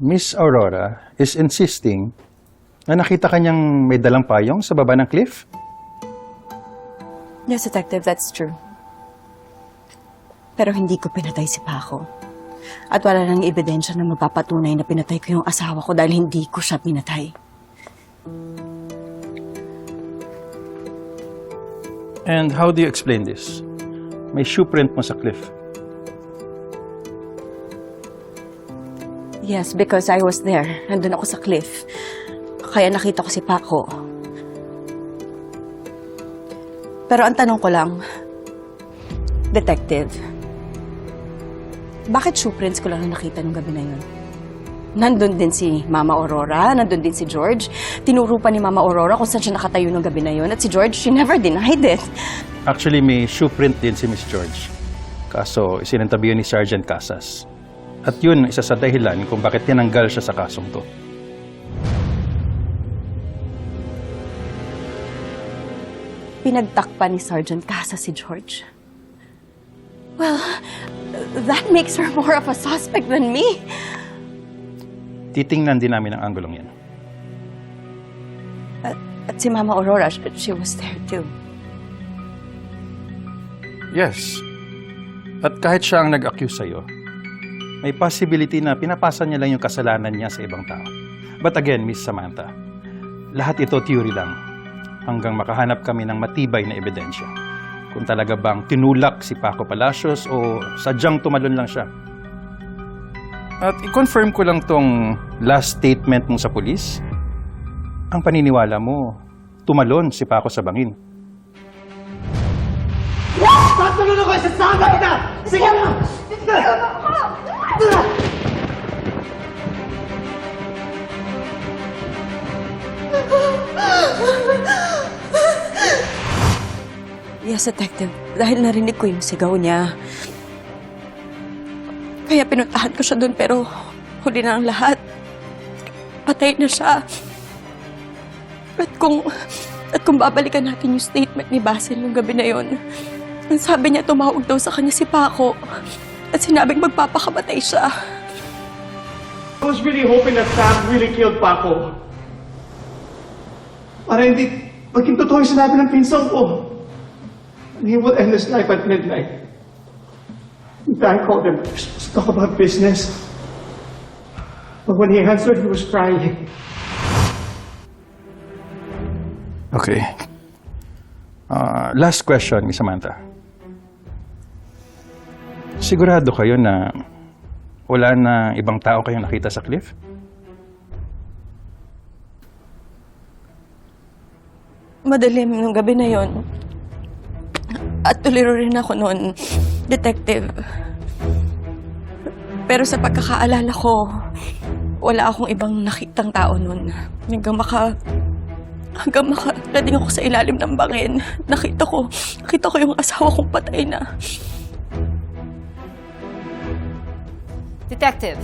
Miss Aurora is insisting na nakita kanyang may dalang payong sa baba ng cliff? Yes, Detective, that's true. Pero hindi ko pinatay si Paco. At wala nang ebidensya na magpapatunay na pinatay ko yung asawa ko dahil hindi ko siya pinatay. And how do you explain this? May shoe print mo sa cliff. Yes, because I was there. Nandun ako sa cliff. Kaya nakita ko si Paco. Pero ang tanong ko lang, Detective, bakit shoe prints ko lang na nakita nung gabi na yun? Nandun din si Mama Aurora, nandun din si George. Tinuro pa ni Mama Aurora kung saan siya nakatayo nung gabi na yun. At si George, she never denied it. Actually, may shoe print din si Miss George. Kaso, isinantabi yun ni Sergeant Casas. At yun, isa sa dahilan kung bakit tinanggal siya sa kasong to. Pinagtakpan ni Sergeant Casa si George. Well, that makes her more of a suspect than me. Titingnan din namin ang anggulong yan. At, at si Mama Aurora, she, she was there too. Yes. At kahit siya ang nag-accuse sa'yo, may possibility na pinapasa niya lang yung kasalanan niya sa ibang tao. But again, Miss Samantha, lahat ito theory lang hanggang makahanap kami ng matibay na ebidensya. Kung talaga bang tinulak si Paco Palacios o sadyang tumalon lang siya. At i-confirm ko lang tong last statement mo sa pulis. Ang paniniwala mo, tumalon si Paco sa bangin. Tatulungan ko! Sasama kita! Sige na! Yes, Detective. Dahil narinig ko yung sigaw niya. Kaya pinuntahan ko siya doon pero huli na ang lahat. Patay na siya. At kung, at kung babalikan natin yung statement ni Basil nung gabi na yon, ang sabi niya tumawag daw sa kanya si Paco at sinabing magpapakamatay siya. I was really hoping that Sam really killed Paco. Para hindi maging totoo yung sinabi ng pinsan ko. And he will end his life at midnight. Dan called him to talk about business. But when he answered, he was crying. Okay. Ah, last question, Miss Samantha. Sigurado kayo na wala na ibang tao kayong nakita sa cliff? Madalim nung gabi na yon. At tuliro rin ako noon, detective. Pero sa pagkakaalala ko, wala akong ibang nakitang tao noon. Hanggang maka... Hanggang makarating ako sa ilalim ng bangin. Nakita ko, nakita ko yung asawa kong patay na. Detective.